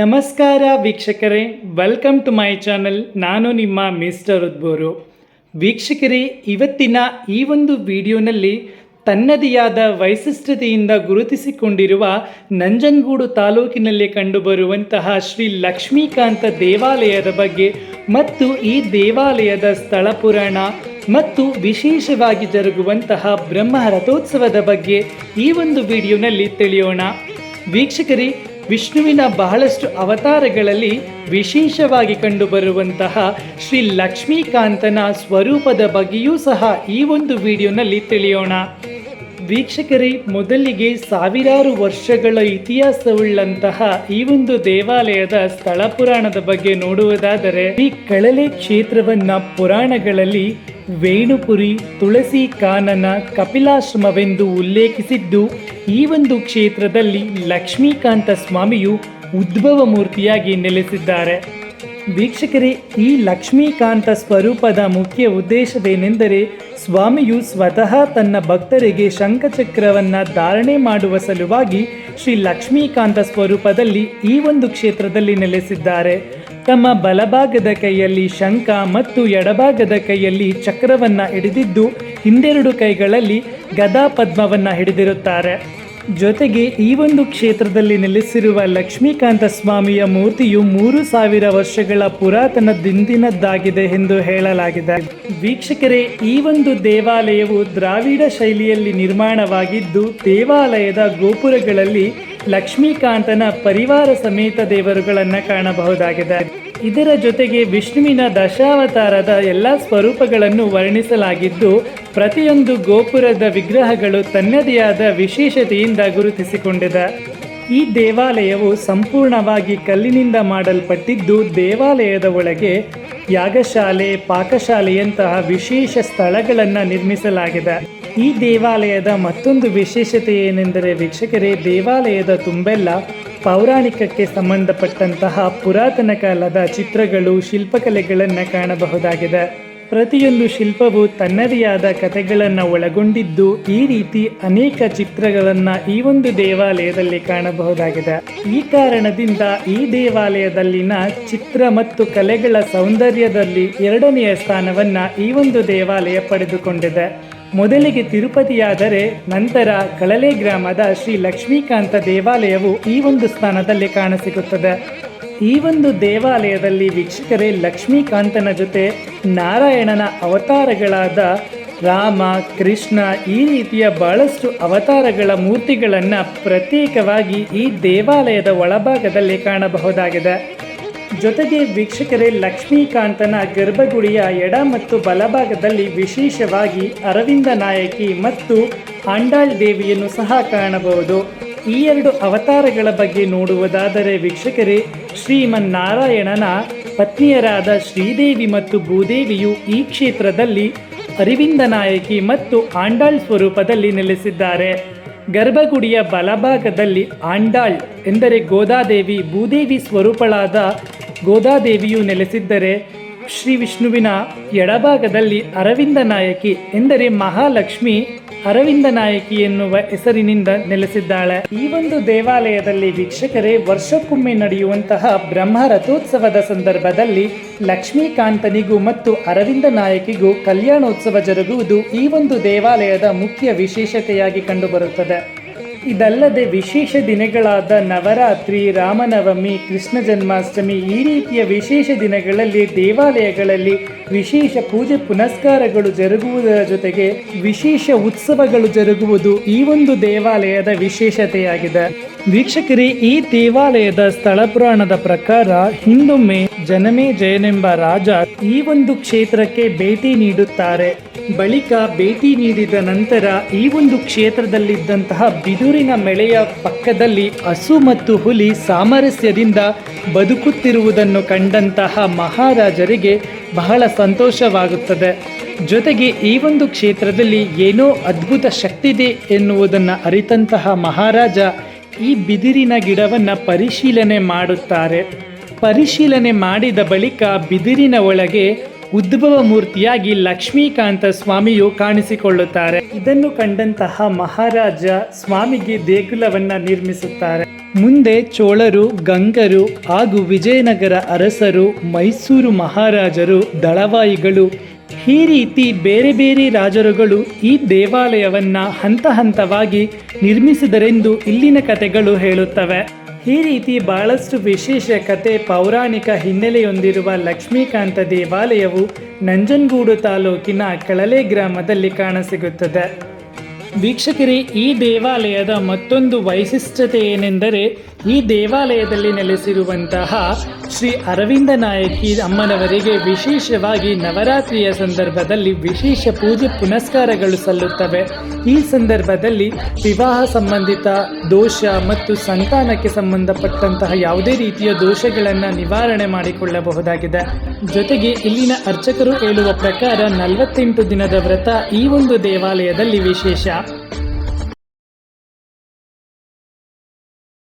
ನಮಸ್ಕಾರ ವೀಕ್ಷಕರೇ welcome to my channel ನಾನು ನಿಮ್ಮ ಮಿಸ್ಟರ್ ಉದ್ಬೋರು. ವೀಕ್ಷಕರೇ, ಇವತ್ತಿನ ಈ ಒಂದು ವಿಡಿಯೋನಲ್ಲಿ ತನ್ನದೇ ಆದ ವೈಶಿಷ್ಟ್ಯತೆಯಿಂದ ಗುರುತಿಸಿಕೊಂಡಿರುವ ನಂಜನಗೂಡು ತಾಲೂಕಿನಲ್ಲಿ ಕಂಡುಬರುವಂತಹ ಶ್ರೀ ಲಕ್ಷ್ಮೀಕಾಂತ ದೇವಾಲಯದ ಬಗ್ಗೆ ಮತ್ತು ಈ ದೇವಾಲಯದ ಸ್ಥಳ ಪುರಾಣ ಮತ್ತು ವಿಶೇಷವಾಗಿ ಜರುಗುವಂತಹ ಬ್ರಹ್ಮ ರಥೋತ್ಸವದ ಬಗ್ಗೆ ಈ ಒಂದು ವಿಡಿಯೋನಲ್ಲಿ ತಿಳಿಯೋಣ. ವೀಕ್ಷಕರೇ ವಿಷ್ಣುವಿನ ಬಹಳಷ್ಟು ಅವತಾರಗಳಲ್ಲಿ ವಿಶೇಷವಾಗಿ ಕಂಡುಬರುವಂತಹ ಶ್ರೀ ಲಕ್ಷ್ಮೀಕಾಂತನ ಸ್ವರೂಪದ ಬಗ್ಗೆಯೂ ಸಹ ಈ ಒಂದು ವಿಡಿಯೋನಲ್ಲಿ ತಿಳಿಯೋಣ. ವೀಕ್ಷಕರೇ, ಮೊದಲಿಗೆ ಸಾವಿರಾರು ವರ್ಷಗಳ ಇತಿಹಾಸವುಳ್ಳಂತಹ ಈ ಒಂದು ದೇವಾಲಯದ ಸ್ಥಳ ಪುರಾಣದ ಬಗ್ಗೆ ನೋಡುವುದಾದರೆ, ಈ ಕಳಲೆ ಕ್ಷೇತ್ರವನ್ನ ಪುರಾಣಗಳಲ್ಲಿ ವೇಣುಪುರಿ, ತುಳಸಿ ಕಾನನ, ಕಪಿಲಾಶ್ರಮವೆಂದು ಉಲ್ಲೇಖಿಸಿದ್ದು, ಈ ಒಂದು ಕ್ಷೇತ್ರದಲ್ಲಿ ಲಕ್ಷ್ಮೀಕಾಂತ ಸ್ವಾಮಿಯು ಉದ್ಭವ ಮೂರ್ತಿಯಾಗಿ ನೆಲೆಸಿದ್ದಾರೆ. ವೀಕ್ಷಕರೇ, ಈ ಲಕ್ಷ್ಮೀಕಾಂತ ಸ್ವರೂಪದ ಮುಖ್ಯ ಉದ್ದೇಶವೇನೆಂದರೆ ಸ್ವಾಮಿಯು ಸ್ವತಃ ತನ್ನ ಭಕ್ತರಿಗೆ ಶಂಖಚಕ್ರವನ್ನು ಧಾರಣೆ ಮಾಡುವ ಸಲುವಾಗಿ ಶ್ರೀ ಲಕ್ಷ್ಮೀಕಾಂತ ಸ್ವರೂಪದಲ್ಲಿ ಈ ಒಂದು ಕ್ಷೇತ್ರದಲ್ಲಿ ನೆಲೆಸಿದ್ದಾರೆ. ತಮ್ಮ ಬಲಭಾಗದ ಕೈಯಲ್ಲಿ ಶಂಖ ಮತ್ತು ಎಡಭಾಗದ ಕೈಯಲ್ಲಿ ಚಕ್ರವನ್ನು ಹಿಡಿದಿದ್ದು, ಹಿಂದೆರಡು ಕೈಗಳಲ್ಲಿ ಗದಾ ಪದ್ಮವನ್ನು ಹಿಡಿದಿರುತ್ತಾರೆ. ಜೊತೆಗೆ ಈ ಒಂದು ಕ್ಷೇತ್ರದಲ್ಲಿ ನೆಲೆಸಿರುವ ಲಕ್ಷ್ಮೀಕಾಂತ ಸ್ವಾಮಿಯ ಮೂರ್ತಿಯು ಮೂರು ಸಾವಿರ ವರ್ಷಗಳ ಪುರಾತನದಿಂದಿನದ್ದಾಗಿದೆ ಎಂದು ಹೇಳಲಾಗಿದೆ. ವೀಕ್ಷಕರೇ, ಈ ಒಂದು ದೇವಾಲಯವು ದ್ರಾವಿಡ ಶೈಲಿಯಲ್ಲಿ ನಿರ್ಮಾಣವಾಗಿದ್ದು, ದೇವಾಲಯದ ಗೋಪುರಗಳಲ್ಲಿ ಲಕ್ಷ್ಮೀಕಾಂತನ ಪರಿವಾರ ಸಮೇತ ದೇವರುಗಳನ್ನು ಕಾಣಬಹುದಾಗಿದೆ. ಇದರ ಜೊತೆಗೆ ವಿಷ್ಣುವಿನ ದಶಾವತಾರದ ಎಲ್ಲ ಸ್ವರೂಪಗಳನ್ನು ವರ್ಣಿಸಲಾಗಿದ್ದು ಪ್ರತಿಯೊಂದು ಗೋಪುರದ ವಿಗ್ರಹಗಳು ತನ್ನದೇ ಆದ ವಿಶೇಷತೆಯಿಂದ ಗುರುತಿಸಿಕೊಂಡಿದೆ. ಈ ದೇವಾಲಯವು ಸಂಪೂರ್ಣವಾಗಿ ಕಲ್ಲಿನಿಂದ ಮಾಡಲ್ಪಟ್ಟಿದ್ದು ದೇವಾಲಯದ ಒಳಗೆ ಯಾಗಶಾಲೆ, ಪಾಕಶಾಲೆಯಂತಹ ವಿಶೇಷ ಸ್ಥಳಗಳನ್ನು ನಿರ್ಮಿಸಲಾಗಿದೆ. ಈ ದೇವಾಲಯದ ಮತ್ತೊಂದು ವಿಶೇಷತೆ ಏನೆಂದರೆ ವೀಕ್ಷಕರೇ, ದೇವಾಲಯದ ತುಂಬೆಲ್ಲ ಪೌರಾಣಿಕಕ್ಕೆ ಸಂಬಂಧಪಟ್ಟಂತಹ ಪುರಾತನ ಕಾಲದ ಚಿತ್ರಗಳು, ಶಿಲ್ಪಕಲೆಗಳನ್ನು ಕಾಣಬಹುದಾಗಿದೆ. ಪ್ರತಿಯೊಂದು ಶಿಲ್ಪವು ತನ್ನದೇ ಆದ ಕಥೆಗಳನ್ನು ಒಳಗೊಂಡಿದ್ದು ಈ ರೀತಿ ಅನೇಕ ಚಿತ್ರಗಳನ್ನು ಈ ಒಂದು ದೇವಾಲಯದಲ್ಲಿ ಕಾಣಬಹುದಾಗಿದೆ. ಈ ಕಾರಣದಿಂದ ಈ ದೇವಾಲಯದಲ್ಲಿನ ಚಿತ್ರ ಮತ್ತು ಕಲೆಗಳ ಸೌಂದರ್ಯದಲ್ಲಿ ಎರಡನೆಯ ಸ್ಥಾನವನ್ನ ಈ ಒಂದು ದೇವಾಲಯ ಪಡೆದುಕೊಂಡಿದೆ. ಮೊದಲಿಗೆ ತಿರುಪತಿಯಾದರೆ ನಂತರ ಕಳಲೆ ಗ್ರಾಮದ ಶ್ರೀ ಲಕ್ಷ್ಮೀಕಾಂತ ದೇವಾಲಯವು ಈ ಒಂದು ಸ್ಥಾನದಲ್ಲಿ ಕಾಣಸಿಗುತ್ತದೆ. ಈ ಒಂದು ದೇವಾಲಯದಲ್ಲಿ ವೀಕ್ಷಕರೇ ಲಕ್ಷ್ಮೀಕಾಂತನ ಜೊತೆ ನಾರಾಯಣನ ಅವತಾರಗಳಾದ ರಾಮ, ಕೃಷ್ಣ ಈ ರೀತಿಯ ಬಹಳಷ್ಟು ಅವತಾರಗಳ ಮೂರ್ತಿಗಳನ್ನು ಪ್ರತ್ಯೇಕವಾಗಿ ಈ ದೇವಾಲಯದ ಒಳಭಾಗದಲ್ಲಿ ಕಾಣಬಹುದಾಗಿದೆ. ಜೊತೆಗೆ ವೀಕ್ಷಕರೇ ಲಕ್ಷ್ಮೀಕಾಂತನ ಗರ್ಭಗುಡಿಯ ಎಡ ಮತ್ತು ಬಲಭಾಗದಲ್ಲಿ ವಿಶೇಷವಾಗಿ ಅರವಿಂದ ನಾಯಕಿ ಮತ್ತು ಆಂಡಾಳ್ ದೇವಿಯನ್ನು ಸಹ ಕಾಣಬಹುದು. ಈ ಎರಡು ಅವತಾರಗಳ ಬಗ್ಗೆ ನೋಡುವುದಾದರೆ ವೀಕ್ಷಕರೇ, ಶ್ರೀಮನ್ನಾರಾಯಣನ ಪತ್ನಿಯರಾದ ಶ್ರೀದೇವಿ ಮತ್ತು ಭೂದೇವಿಯು ಈ ಕ್ಷೇತ್ರದಲ್ಲಿ ಅರಿವಿಂದ ನಾಯಕಿ ಮತ್ತು ಆಂಡಾಳ್ ಸ್ವರೂಪದಲ್ಲಿ ನೆಲೆಸಿದ್ದಾರೆ. ಗರ್ಭಗುಡಿಯ ಬಲಭಾಗದಲ್ಲಿ ಆಂಡಾಳ್ ಎಂದರೆ ಗೋದಾದೇವಿ, ಭೂದೇವಿ ಸ್ವರೂಪಳಾದ ಗೋದಾದೇವಿಯು ನೆಲೆಸಿದ್ದರೆ ಶ್ರೀ ವಿಷ್ಣುವಿನ ಎಡಭಾಗದಲ್ಲಿ ಅರವಿಂದ ನಾಯಕಿ ಎಂದರೆ ಮಹಾಲಕ್ಷ್ಮಿ, ಅರವಿಂದ ನಾಯಕಿ ಎನ್ನುವ ಹೆಸರಿನಿಂದ ನೆಲೆಸಿದ್ದಾಳೆ. ಈ ಒಂದು ದೇವಾಲಯದಲ್ಲಿ ವೀಕ್ಷಕರೇ ವರ್ಷಕ್ಕೊಮ್ಮೆ ನಡೆಯುವಂತಹ ಬ್ರಹ್ಮ ರಥೋತ್ಸವದ ಸಂದರ್ಭದಲ್ಲಿ ಲಕ್ಷ್ಮೀಕಾಂತನಿಗೂ ಮತ್ತು ಅರವಿಂದ ನಾಯಕಿಗೂ ಕಲ್ಯಾಣೋತ್ಸವ ಜರುಗುವುದು ಈ ಒಂದು ದೇವಾಲಯದ ಮುಖ್ಯ ವಿಶೇಷತೆಯಾಗಿ ಕಂಡುಬರುತ್ತದೆ. ಇದಲ್ಲದೆ ವಿಶೇಷ ದಿನಗಳಾದ ನವರಾತ್ರಿ, ರಾಮನವಮಿ, ಕೃಷ್ಣ ಜನ್ಮಾಷ್ಟಮಿ ಈ ರೀತಿಯ ವಿಶೇಷ ದಿನಗಳಲ್ಲಿ ದೇವಾಲಯಗಳಲ್ಲಿ ವಿಶೇಷ ಪೂಜೆ ಪುನಸ್ಕಾರಗಳು ಜರುಗುವುದರ ಜೊತೆಗೆ ವಿಶೇಷ ಉತ್ಸವಗಳು ಜರುಗುವುದು ಈ ಒಂದು ದೇವಾಲಯದ ವಿಶೇಷತೆಯಾಗಿದೆ. ವೀಕ್ಷಕರೇ, ಈ ದೇವಾಲಯದ ಸ್ಥಳ ಪುರಾಣದ ಪ್ರಕಾರ ಹಿಂದೊಮ್ಮೆ ಜನಮೇ ಜಯನೆಂಬ ರಾಜ ಈ ಒಂದು ಕ್ಷೇತ್ರಕ್ಕೆ ಭೇಟಿ ನೀಡುತ್ತಾರೆ. ಬಳಿಕ ಭೇಟಿ ನೀಡಿದ ನಂತರ ಈ ಒಂದು ಕ್ಷೇತ್ರದಲ್ಲಿದ್ದಂತಹ ಬಿದುರಿನ ಮೆಳೆಯ ಪಕ್ಕದಲ್ಲಿ ಹಸು ಮತ್ತು ಹುಲಿ ಸಾಮರಸ್ಯದಿಂದ ಬದುಕುತ್ತಿರುವುದನ್ನು ಕಂಡಂತಹ ಮಹಾರಾಜರಿಗೆ ಬಹಳ ಸಂತೋಷವಾಗುತ್ತದೆ. ಜೊತೆಗೆ ಈ ಒಂದು ಕ್ಷೇತ್ರದಲ್ಲಿ ಏನೋ ಅದ್ಭುತ ಶಕ್ತಿದೆ ಎನ್ನುವುದನ್ನು ಅರಿತಂತಹ ಮಹಾರಾಜ ಈ ಬಿದಿರಿನ ಗಿಡವನ್ನು ಪರಿಶೀಲನೆ ಮಾಡುತ್ತಾರೆ. ಪರಿಶೀಲನೆ ಮಾಡಿದ ಬಳಿಕ ಬಿದಿರಿನ ಒಳಗೆ ಉದ್ಭವ ಮೂರ್ತಿಯಾಗಿ ಲಕ್ಷ್ಮೀಕಾಂತ ಸ್ವಾಮಿಯು ಕಾಣಿಸಿಕೊಳ್ಳುತ್ತಾರೆ. ಇದನ್ನು ಕಂಡಂತಹ ಮಹಾರಾಜ ಸ್ವಾಮಿಗೆ ದೇಗುಲವನ್ನ ನಿರ್ಮಿಸುತ್ತಾರೆ. ಮುಂದೆ ಚೋಳರು, ಗಂಗರು ಹಾಗೂ ವಿಜಯನಗರ ಅರಸರು, ಮೈಸೂರು ಮಹಾರಾಜರು, ದಳವಾಯಿಗಳು, ಈ ರೀತಿ ಬೇರೆ ಬೇರೆ ರಾಜರುಗಳು ಈ ದೇವಾಲಯವನ್ನು ಹಂತ ಹಂತವಾಗಿ ನಿರ್ಮಿಸಿದರೆಂದು ಇಲ್ಲಿನ ಕಥೆಗಳು ಹೇಳುತ್ತವೆ. ಈ ರೀತಿ ಬಹಳಷ್ಟು ವಿಶೇಷ ಕತೆ ಪೌರಾಣಿಕ ಹಿನ್ನೆಲೆಯೊಂದಿರುವ ಲಕ್ಷ್ಮೀಕಾಂತ ದೇವಾಲಯವು ನಂಜನಗೂಡು ತಾಲೂಕಿನ ಕಳಲೆ ಗ್ರಾಮದಲ್ಲಿ ಕಾಣಸಿಗುತ್ತದೆ. ವೀಕ್ಷಕರೇ, ಈ ದೇವಾಲಯದ ಮತ್ತೊಂದು ವೈಶಿಷ್ಟ್ಯತೆ ಏನೆಂದರೆ ಈ ದೇವಾಲಯದಲ್ಲಿ ನೆಲೆಸಿರುವಂತಹ ಶ್ರೀ ಅರವಿಂದ ನಾಯಕಿ ಅಮ್ಮನವರಿಗೆ ವಿಶೇಷವಾಗಿ ನವರಾತ್ರಿಯ ಸಂದರ್ಭದಲ್ಲಿ ವಿಶೇಷ ಪೂಜೆ ಪುನಸ್ಕಾರಗಳು ಸಲ್ಲುತ್ತವೆ. ಈ ಸಂದರ್ಭದಲ್ಲಿ ವಿವಾಹ ಸಂಬಂಧಿತ ದೋಷ ಮತ್ತು ಸಂತಾನಕ್ಕೆ ಸಂಬಂಧಪಟ್ಟಂತಹ ಯಾವುದೇ ರೀತಿಯ ದೋಷಗಳನ್ನು ನಿವಾರಣೆ ಮಾಡಿಕೊಳ್ಳಬಹುದಾಗಿದೆ. ಜೊತೆಗೆ ಇಲ್ಲಿನ ಅರ್ಚಕರು ಹೇಳುವ ಪ್ರಕಾರ ನಲವತ್ತೆಂಟು ದಿನದ ವ್ರತ ಈ ಒಂದು ದೇವಾಲಯದಲ್ಲಿ ವಿಶೇಷ.